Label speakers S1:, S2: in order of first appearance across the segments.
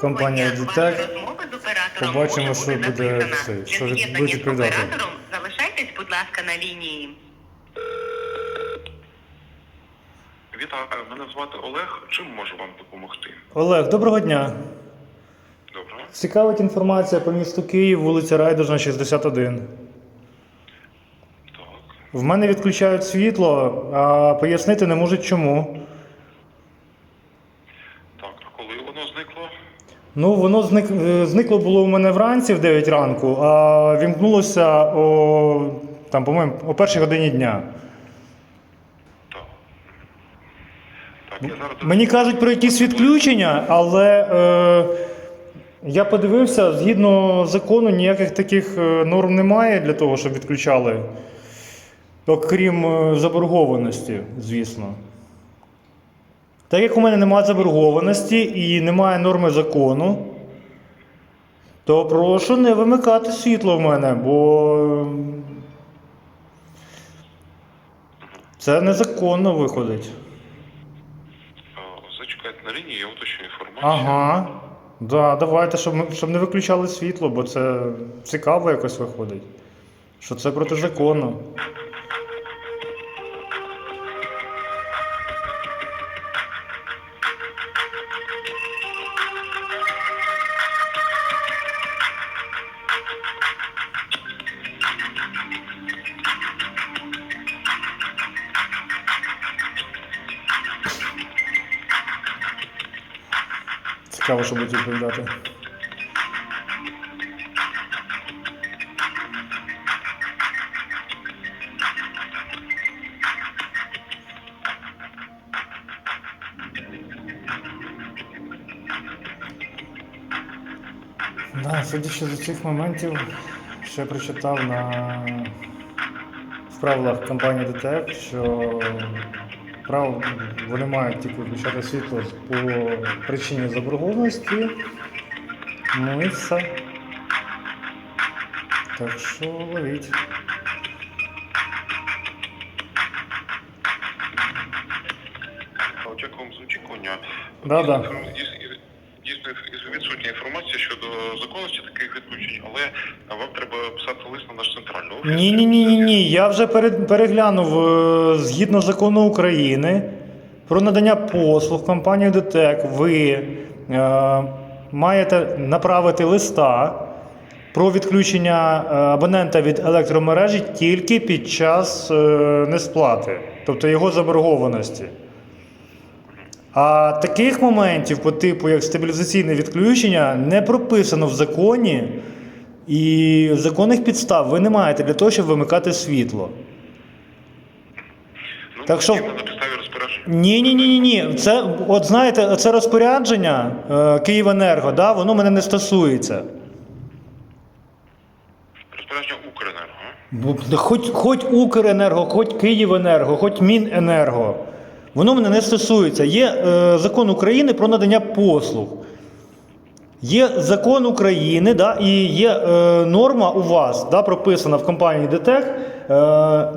S1: Компанія «Дітек».
S2: розмови з оператором
S1: Побачимо, що буде це, що будуть відповідати.
S2: оператором залишайтесь, будь ласка, на лінії.
S3: Вітаю, мене звати Олег. Чим можу вам допомогти?
S1: Олег, доброго дня.
S3: Добре.
S1: Цікавить інформація по місту Київ, вулиця Райдужна, 61.
S3: Так.
S1: В мене відключають світло, а пояснити не можуть чому.
S3: Так, а коли воно зникло?
S1: Ну, воно зник, е, зникло було у мене вранці в 9 ранку, а вімкнулося о, там, по-моєму, о першій годині дня.
S3: Так. Так, я зараз
S1: Мені кажуть про якісь відключення, але е, я подивився, згідно закону, ніяких таких е, норм немає для того, щоб відключали. Окрім е, заборгованості, звісно. Так як у мене немає заборгованості і немає норми закону, то прошу не вимикати світло в мене, бо це незаконно виходить.
S3: зачекайте на лінії, я уточню інформацію.
S1: Ага. Да, давайте, щоб, ми- щоб не виключали світло, бо це цікаво якось виходить. Що це протизаконно. Цікаво, що будуть відповідати. Да, судячи з цих моментів, я прочитав на в правилах компанії ДТЕК, що прав вони мають тільки виключати світло по причині заборгованості. Ну і все. Так що ловіть.
S3: А, Дякую за очікування.
S1: Да-да.
S3: Дійсно, із- Дійсно, із- відсутня інформація щодо законності таких відключень, але вам треба писати лист на наш центральний офіс.
S1: Ні, ні, ні, ні, ні. Я вже переглянув е, згідно закону України про надання послуг компанії ДТЕК. Ви е, маєте направити листа про відключення е, абонента від електромережі тільки під час е, несплати, тобто його заборгованості. А таких моментів по типу як стабілізаційне відключення не прописано в законі, і законних підстав ви не маєте для того, щоб вимикати світло.
S3: Ну,
S1: Так що-. Ні, ні, ні, ні, ні. Це, от знаєте, це розпорядження е, Київенерго, да, воно мене не стосується.
S3: Розпорядження Укренерго.
S1: Хоч, хоч Укренерго, хоч Київенерго, хоч Міненерго. Воно мене не стосується. Є е, закон України про надання послуг. Є закон України, да, і є е, норма у вас, да, прописана в компанії ДТЕК, е,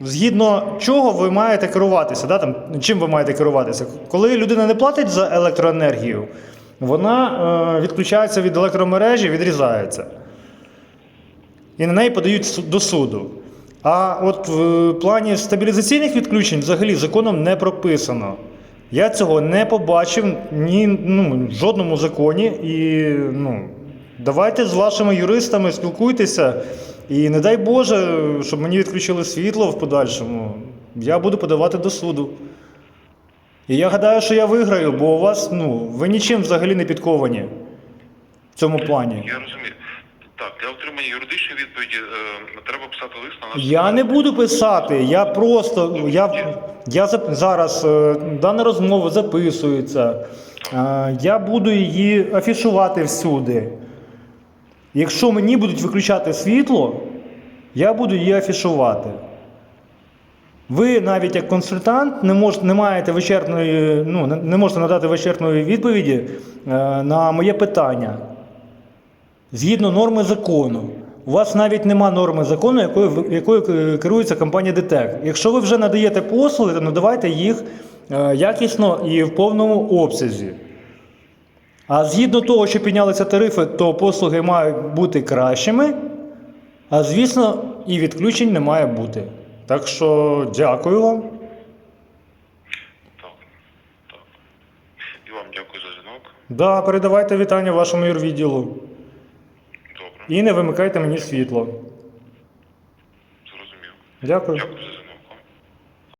S1: згідно чого ви маєте керуватися. Да, там, чим ви маєте керуватися? Коли людина не платить за електроенергію, вона е, відключається від електромережі, відрізається і на неї подають до суду. А от в плані стабілізаційних відключень взагалі законом не прописано. Я цього не побачив ні ну, в жодному законі. І ну, давайте з вашими юристами спілкуйтеся. І не дай Боже, щоб мені відключили світло в подальшому. Я буду подавати до суду. І я гадаю, що я виграю, бо у вас, ну, ви нічим взагалі не підковані в цьому плані.
S3: Я розумію. Так, для отримання юридичної відповіді е, треба писати лист на наш
S1: Я не буду писати, я просто я, я зап- зараз е, дана розмова записується. Е, Я буду її афішувати всюди. Якщо мені будуть виключати світло, я буду її афішувати. Ви навіть як консультант не можете, не маєте вичерпної, ну, не- не можете надати вичерпної відповіді е, на моє питання. Згідно норми закону. У вас навіть нема норми закону, якою, якою е, керується компанія ДТЕК. Якщо ви вже надаєте послуги, то надавайте їх е, якісно і в повному обсязі. А згідно того, що піднялися тарифи, то послуги мають бути кращими. А звісно, і відключень не має бути. Так що дякую вам.
S3: Так. Так. І вам дякую за дзвінок.
S1: Да, передавайте вітання вашому юрвідділу. І не вимикайте мені світло.
S3: Зрозумів.
S1: Дякую.
S3: Дякую.